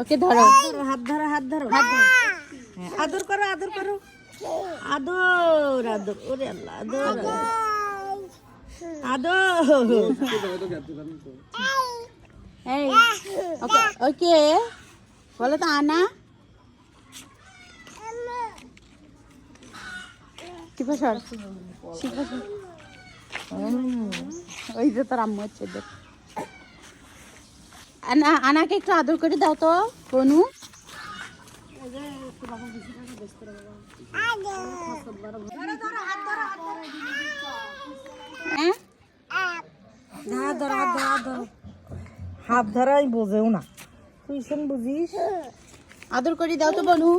ওকে ধরো। হাত ধরো হাত ধরো হাত ধরো। হ্যাঁ, আদর করো আদর করো। আদর আদর ওরে আল্লাহ আদর। আদর। এই ওকে ওকে। বলো তো আনা। শিখা সর শিখা সর। ওই যে তোর আম্মু হচ্ছে দেখ। আনা আনাকে একটু আদর করে দাও তো বনু। হ্যাঁ? হাত ধরাই বোঝেও না। তুই শোন বুঝিস? আদর করে দাও তো বনু।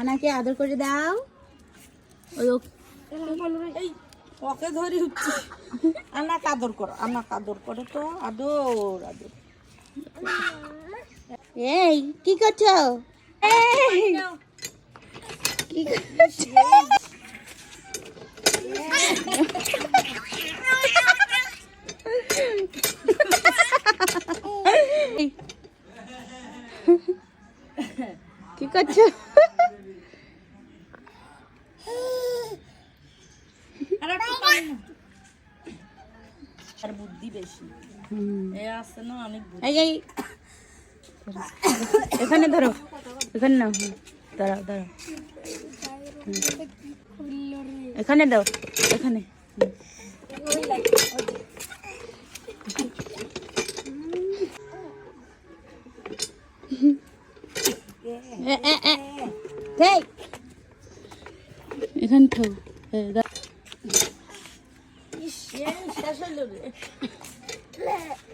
আনাকে আদর করে দাও। ওই ওকে ধরি হচ্ছে আনা কাদর করো আনা কাদর করো তো আদর আদর। এই কি করছ কি করছ কি করছ আর বুদ্ধি বেশি। এ আছে না অনেক বুদ্ধি। এখানে ধরো এখানে না দাঁড়াও দাঁড়াও এখানে দাও এখানে এখানে থাক Yeah. হ্যাঁ,